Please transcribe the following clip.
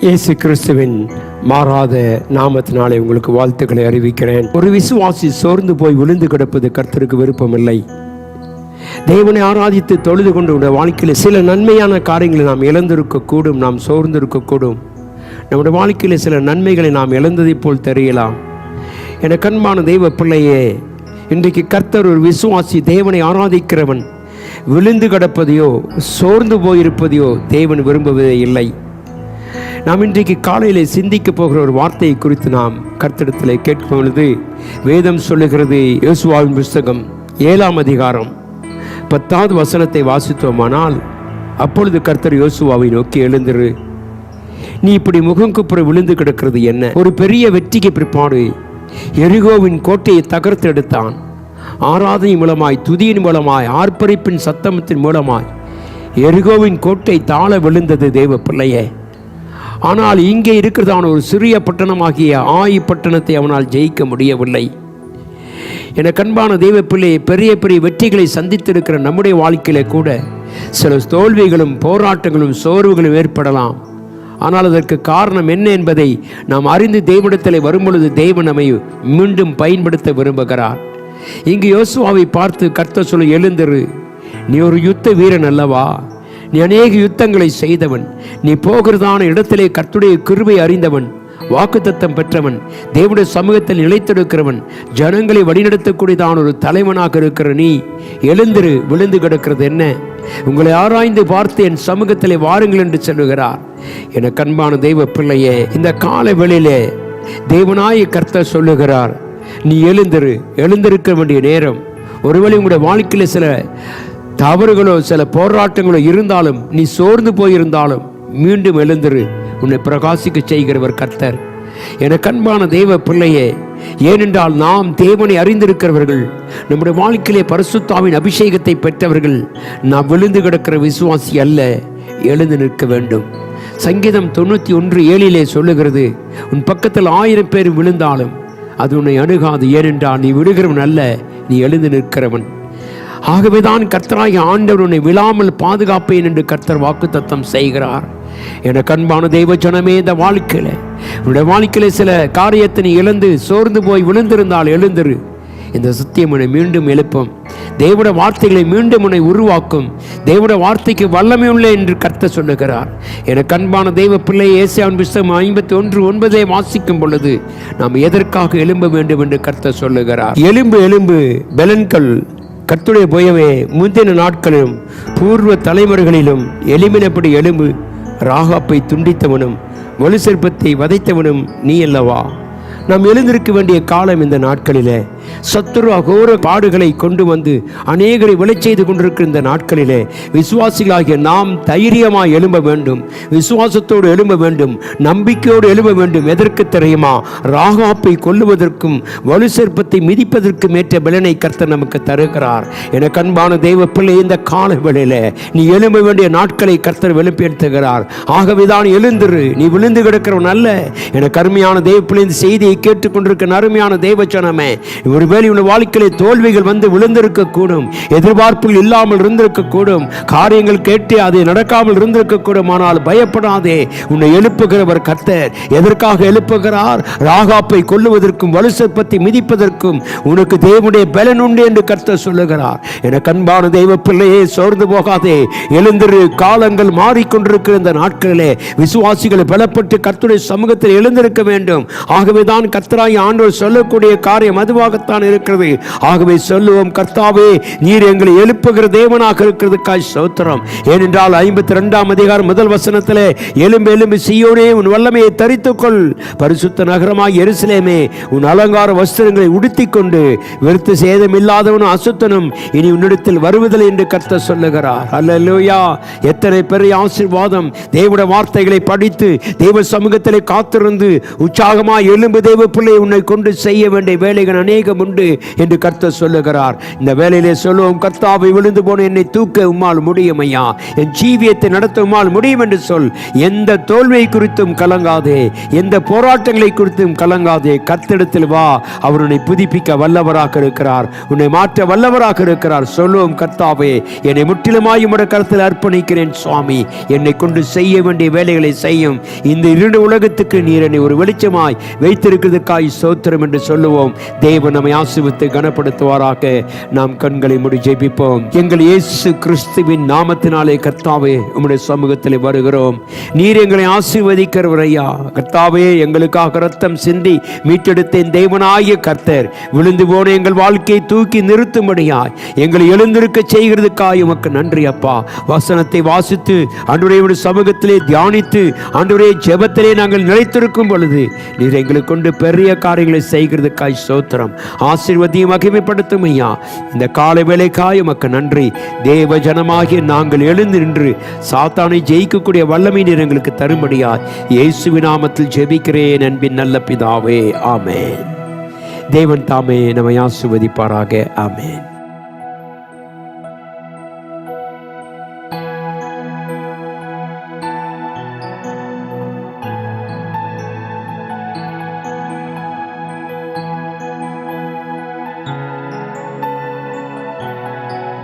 இயேசு கிறிஸ்துவின் மாறாத நாமத்தினாலே உங்களுக்கு வாழ்த்துக்களை அறிவிக்கிறேன். ஒரு விசுவாசி சோர்ந்து போய் விழுந்து கிடப்பது கர்த்தருக்கு விருப்பமில்லை. தேவனை ஆராதித்து தொழுது கொண்டு உடைய வாழ்க்கையில் சில நன்மையான காரியங்களை நாம் இழந்திருக்கக்கூடும் நாம் சோர்ந்து இருக்கக்கூடும் நம்முடைய வாழ்க்கையில் சில நன்மைகளை நாம் இழந்ததைப் போல் தெரியலாம். என கண்பான தெய்வ பிள்ளையே இன்றைக்கு கர்த்தர் ஒரு விசுவாசி தேவனை ஆராதிக்கிறவன். விழுந்து கிடப்பதையோ சோர்ந்து போயிருப்பதையோ தேவன் விரும்புவதே இல்லை. நாம் இன்றைக்கு காலையிலே சிந்திக்க போகிற ஒரு வார்த்தையை குறித்து நாம் கர்த்தடத்தில் கேட்கும் பொழுது வேதம் சொல்லுகிறது யோசுவாவின் புஸ்தகம் ஏழாம் அதிகாரம் பத்தாவது வசனத்தை வாசித்தோமானால் அப்பொழுது கர்த்தர் யோசுவாவை நோக்கி எழுந்திரு. நீ இப்படி முகம் குப்புற விழுந்து கிடக்கிறது என்ன? ஒரு பெரிய வெற்றிக்கு பிற்பாடு எரிகோவின் கோட்டையை தகர்த்து எடுத்தான். ஆராதனை மூலமாய் துதியின் மூலமாய் ஆர்ப்பரிப்பின் சத்தமத்தின் மூலமாய் எரிகோவின் கோட்டை தாழ விழுந்தது தேவ பிள்ளையே ஆனால் இங்கே இருக்கிறதான ஒரு சிறிய பட்டணமாகிய ஆய் பட்டணத்தை அவனால் ஜெயிக்க முடியவில்லை. என கண்பான தெய்வப்பிள்ளை பெரிய பெரிய வெற்றிகளை சந்தித்திருக்கிற நம்முடைய வாழ்க்கையில கூட சில தோல்விகளும் போராட்டங்களும் சோர்வுகளும் ஏற்படலாம். ஆனால் அதற்கு காரணம் என்ன என்பதை நாம் அறிந்து தெய்வனிடத்தில் வரும்பொழுது தெய்வன் நம்மை மீண்டும் பயன்படுத்த விரும்புகிறார். இங்கு யோசுவாவை பார்த்து கர்த்த சொல்ல எழுந்திரு நீ ஒரு யுத்த வீரன் அல்லவா? நீ அநேக யுத்தங்களை செய்தவன். நீ போகிறதான இடத்திலே கர்த்துடைய கிருபை அறிந்தவன் வாக்குத்தத்தம் பெற்றவன் தேவனுடைய சமூகத்தில் நிலைத்திருக்கிறவன் ஜனங்களை வழிநடத்தக்கூடியதான ஒரு தலைவனாக இருக்கிற நீ எழுந்திரு விழுந்து கிடக்கிறது என்ன? உங்களை ஆராய்ந்து பார்த்து என் சமூகத்திலே வாருங்கள் என்று சொல்லுகிறார். என கண்பான தெய்வ பிள்ளையே இந்த கால வெளியிலே தேவனாய கர்த்தர் சொல்லுகிறார் நீ எழுந்திரு எழுந்திருக்க வேண்டிய நேரம். ஒருவேளை உங்களுடைய வாழ்க்கையில் சில தவறுகளோ சில போராட்டங்களோ இருந்தாலும் நீ சோர்ந்து போயிருந்தாலும் மீண்டும் எழுந்துரு. உன்னை பிரகாசிக்க செய்கிறவர் கர்த்தர். என கண்பான தெய்வ பிள்ளையே ஏனென்றால் நாம் தேவனை அறிந்திருக்கிறவர்கள் நம்முடைய வாழ்க்கையிலே பரிசுத்தாவின் அபிஷேகத்தை பெற்றவர்கள் நாம் விழுந்து கிடக்கிற விசுவாசி அல்ல எழுந்து நிற்க வேண்டும். சங்கீதம் தொண்ணூற்றி ஒன்று ஏழிலே சொல்லுகிறது உன் பக்கத்தில் ஆயிரம் பேர் விழுந்தாலும் அது உன்னை அணுகாது. ஏனென்றால் நீ விடுகிறவன் அல்ல நீ எழுந்து நிற்கிறவன். ஆகவேதான் கர்த்தராகிய ஆண்டவர் உன்னை விழாமல் பாதுகாப்பேன் என்று கர்த்தர் வாக்குத்தத்தம் செய்கிறார். என கண்பான தெய்வ ஜனமே இந்த வாழ்க்கையில் உன்னுடைய வாழ்க்கையில் சில காரியத்தை நீ இழந்து சோர்ந்து போய் விழுந்திருந்தால் எழுந்திரு. இந்த சத்தியம் உன்னை மீண்டும் எழுப்பும். தேவட வார்த்தைகளை மீண்டும் உன்னை உருவாக்கும். தேவட வார்த்தைக்கு வல்லமை உள்ள என்று கர்த்த சொல்லுகிறார். என கண்பான தெய்வ பிள்ளை ஏசியான் புஸ்தகம் ஐம்பத்தி ஒன்று ஒன்பதை வாசிக்கும் பொழுது நாம் எதற்காக எழும்ப வேண்டும் என்று கர்த்த சொல்லுகிறார். எலும்பு எலும்பு பெலன்கள் கத்துடைய போயவே முந்தின நாட்களிலும் பூர்வ தலைமுறைகளிலும் எளிமினப்படி எலும்பு ராகாப்பை துண்டித்தவனும் வலு சிற்பத்தை வதைத்தவனும் நீ அல்லவா? நாம் எழுந்திருக்க வேண்டிய காலம் இந்த நாட்களிலே. சத்துரு அகோர பாடுகளை கொண்டு வந்து அநேகரை விளைச் செய்து கொண்டிருக்கிற இந்த நாட்களிலே விசுவாசிகளாகிய நாம் தைரியமாய் எழும்ப வேண்டும். விசுவாசத்தோடு எழும்ப வேண்டும். நம்பிக்கையோடு எழும்ப வேண்டும். எதற்கு தெரியுமா? ராகாப்பை கொல்லுவதற்கும் வலு சிற்பத்தை மிதிப்பதற்கும் ஏற்ற பலனை கர்த்தர் நமக்கு தருகிறார். என கண்பான தெய்வ பிள்ளை இந்த கால வேளையில நீ எழும்ப வேண்டிய நாட்களை கர்த்தர் வெளிப்படுத்துகிறார். ஆகவேதான் எழுந்துரு. நீ விழுந்து கிடக்கிறவன் அல்ல. என கருமையான தெய்வ பிள்ளை இந்த செய்தியை கேட்டுக்கொண்டிருக்க அருமையான தெய்வச்சனமே ஒருவேளை உன் வாழ்க்கையிலே தோல்விகள் வந்து விழுந்திருக்க கூடும் எதிர்பார்ப்புகள் இல்லாமல் இருந்திருக்க கூடும் காரியங்கள் கேட்டு அது நடக்காமல் இருந்திருக்க கூடும் ஆனால் பயப்படாதே உன்னை எழுப்புகிறவர் கர்த்தர். எதற்காக எழுப்புகிறார்? ராகாப்பை கொல்லுவதற்கும் வலுசற்பத்தை மிதிப்பதற்கும் உனக்கு தேவனுடைய பலன் உண்டு என்று கர்த்தர் சொல்லுகிறார். என கண்பான தெய்வ பிள்ளையே சோர்ந்து போகாதே எழுந்திரு. காலங்கள் மாறிக்கொண்டிருக்கிற இந்த நாட்களிலே விசுவாசிகளை பலப்பட்டு கர்த்துடைய சமூகத்தில் எழுந்திருக்க வேண்டும். ஆகவேதான் கர்த்தராய் ஆண்டவர் சொல்லக்கூடிய காரியம் அதுவாகத்தான் இருக்கிறது. ஆகவே சொல்லுவோம் கர்த்தாவே நீர் எங்களை எழுப்புகிற தேவனாக இருக்கிறதுக்காய் சோத்திரம் ஏனென்றால் ஐம்பத்தி ரெண்டாம் அதிகாரம் முதல் வசனத்தில் எலும்பு எலும்பு சீயோனே உன் வல்லமையை தரித்துக்கொள். பரிசுத்த நகரமாய் எருசலேமே உன் அலங்கார வஸ்திரங்களை உடுத்திக்கொண்டு வெறுத்து சேதம் இல்லாதவனும் அசுத்தனும் இனி உன்னிடத்தில் வருவதில்லை என்று கர்த்தர் சொல்லுகிறார். அல்லேலூயா எத்தனை பெரிய ஆசீர்வாதம் தேவட வார்த்தைகளை படித்து தேவ சமூகத்திலே காத்திருந்து உற்சாகமாக எலும்பு தேவ பிள்ளை உன்னை கொண்டு செய்ய வேண்டிய வேலைகள் அநேகம் உண்டு என்று கர்த்தர் சொல்லுகிறார். இந்த வேலையிலே சொல்லுவோம் கர்த்தாவை விழுந்து போன என்னை தூக்க உம்மால் முடியும் ஐயா என் ஜீவியத்தை நடத்த உம்மால் முடியும் என்று சொல். எந்த தோல்வியை குறித்தும் கலங்காதே. எந்த போராட்டங்களை குறித்தும் கலங்காதே. கர்த்தெடுத்தில் வா. அவர் உன்னை புதுப்பிக்க வல்லவராக இருக்கிறார். உன்னை மாற்ற வல்லவராக இருக்கிறார். சொல்லுவோம் கர்த்தாவே என்னை முற்றிலுமாய் உடைய கருத்தில் அர்ப்பணிக்கிறேன் சுவாமி. என்னை கொண்டு செய்ய வேண்டிய வேலைகளை செய்யும். இந்த இரண்டு உலகத்துக்கு நீர் என்னை ஒரு வெளிச்சமாய் வைத்திருக்க வைத்திருக்கிறதுக்காய் சோத்திரம் என்று சொல்லுவோம். தேவன் நம்மை ஆசிவித்து கனப்படுத்துவாராக. நாம் கண்களை முடி ஜெபிப்போம். எங்கள் இயேசு கிறிஸ்துவின் நாமத்தினாலே கர்த்தாவே உம்முடைய சமூகத்தில் வருகிறோம். நீர் எங்களை ஆசீர்வதிக்கிறவர் ஐயா. கர்த்தாவே எங்களுக்காக ரத்தம் சிந்தி மீட்டெடுத்தேன் தேவனாகிய கர்த்தர். விழுந்து போன எங்கள் வாழ்க்கையை தூக்கி நிறுத்தும்படியாய். எங்களை எழுந்திருக்க செய்கிறதுக்காய் உமக்கு நன்றி அப்பா. வசனத்தை வாசித்து அன்றுடைய சமூகத்திலே தியானித்து அன்றுடைய ஜெபத்திலே நாங்கள் நிலைத்திருக்கும் பொழுது நீர் எங்களுக்கு கொண்டு பெரிய காரியங்களை செய்கிறதுக்காய் சோத்திரம் ஆசீர்வதியும் மகிமைப்படுத்தும் ஐயா இந்த காலை வேலைக்காய் உமக்கு நன்றி. தேவ ஜனமாகிய நாங்கள் எழுந்து நின்று சாத்தானை ஜெயிக்கக்கூடிய வல்லமை நீர் எங்களுக்கு தரும்படியா இயேசுவின் நாமத்தில் ஜெபிக்கிறேன் அன்பின் நல்ல பிதாவே. ஆமேன். தேவன் தாமே நம்மை ஆசிர்வதிப்பாராக. ஆமேன்.